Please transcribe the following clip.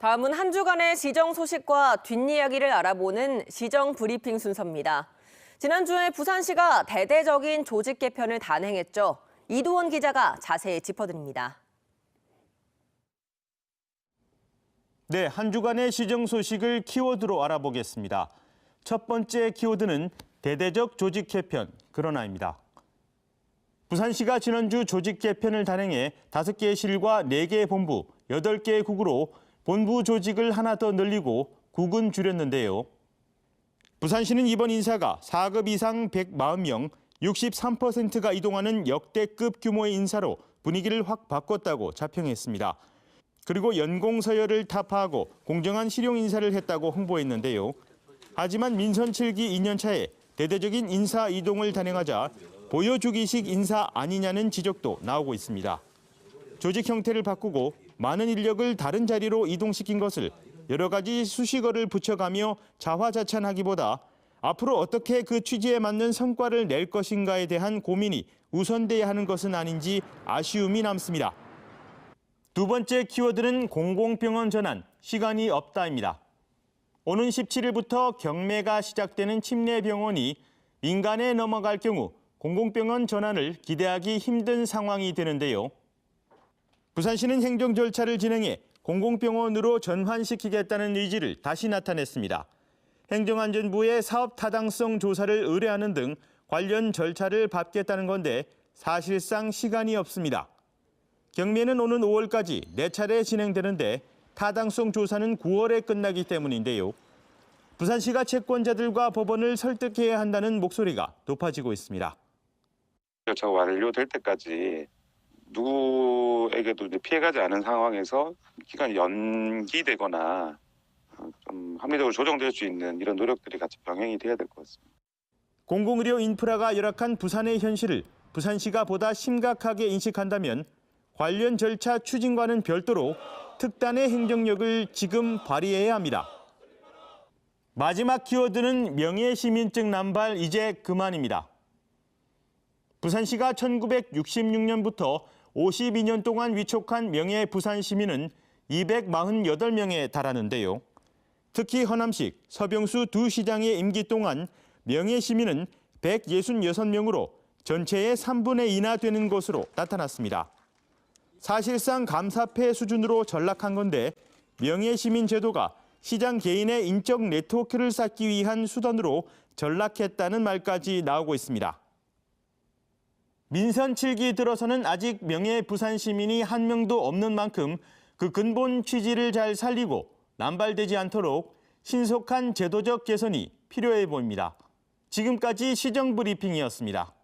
다음은 한 주간의 시정 소식과 뒷이야기를 알아보는 시정 브리핑 순서입니다. 지난주에 부산시가 대대적인 조직 개편을 단행했죠. 이두원 기자가 자세히 짚어드립니다. 네, 한 주간의 시정 소식을 키워드로 알아보겠습니다. 첫 번째 키워드는 대대적 조직 개편, 그러나입니다. 부산시가 지난주 조직 개편을 단행해 5개의 실과 4개의 본부, 8개의 국으로 본부 조직을 하나 더 늘리고 국은 줄였는데요. 부산시는 이번 인사가 4급 이상 140명, 63%가 이동하는 역대급 규모의 인사로 분위기를 확 바꿨다고 자평했습니다. 그리고 연공 서열을 타파하고 공정한 실용 인사를 했다고 홍보했는데요. 하지만 민선 7기 2년 차에 대대적인 인사 이동을 단행하자 보여주기식 인사 아니냐는 지적도 나오고 있습니다. 조직 형태를 바꾸고 많은 인력을 다른 자리로 이동시킨 것을 여러 가지 수식어를 붙여가며 자화자찬하기보다 앞으로 어떻게 그 취지에 맞는 성과를 낼 것인가에 대한 고민이 우선돼야 하는 것은 아닌지 아쉬움이 남습니다. 두 번째 키워드는 공공병원 전환, 시간이 없다입니다. 오는 17일부터 경매가 시작되는 침례병원이 민간에 넘어갈 경우 공공병원 전환을 기대하기 힘든 상황이 되는데요. 부산시는 행정 절차를 진행해 공공병원으로 전환시키겠다는 의지를 다시 나타냈습니다. 행정안전부에 사업 타당성 조사를 의뢰하는 등 관련 절차를 밟겠다는 건데 사실상 시간이 없습니다. 경매는 오는 5월까지 네 차례 진행되는데 타당성 조사는 9월에 끝나기 때문인데요. 부산시가 채권자들과 법원을 설득해야 한다는 목소리가 높아지고 있습니다. 절차가 완료될 때까지 누구에게도 이제 피해가지 않은 상황에서 기간이 연기되거나 어, 좀 합리적으로 조정될 수 있는 이런 노력들이 같이 병행이 돼야 될 것 같습니다. 공공의료 인프라가 열악한 부산의 현실을 부산시가 보다 심각하게 인식한다면 관련 절차 추진과는 별도로 특단의 행정력을 지금 발휘해야 합니다. 마지막 키워드는 명예시민증 남발 이제 그만입니다. 부산시가 1966년부터 52년 동안 위촉한 명예 부산 시민은 248명에 달하는데요. 특히 허남식, 서병수 두 시장의 임기 동안 명예 시민은 166명으로 전체의 3분의 2나 되는 것으로 나타났습니다. 사실상 감사패 수준으로 전락한 건데 명예 시민 제도가 시장 개인의 인적 네트워크를 쌓기 위한 수단으로 전락했다는 말까지 나오고 있습니다. 민선 7기 들어서는 아직 명예 부산 시민이 한 명도 없는 만큼 그 근본 취지를 잘 살리고 남발되지 않도록 신속한 제도적 개선이 필요해 보입니다. 지금까지 시정 브리핑이었습니다.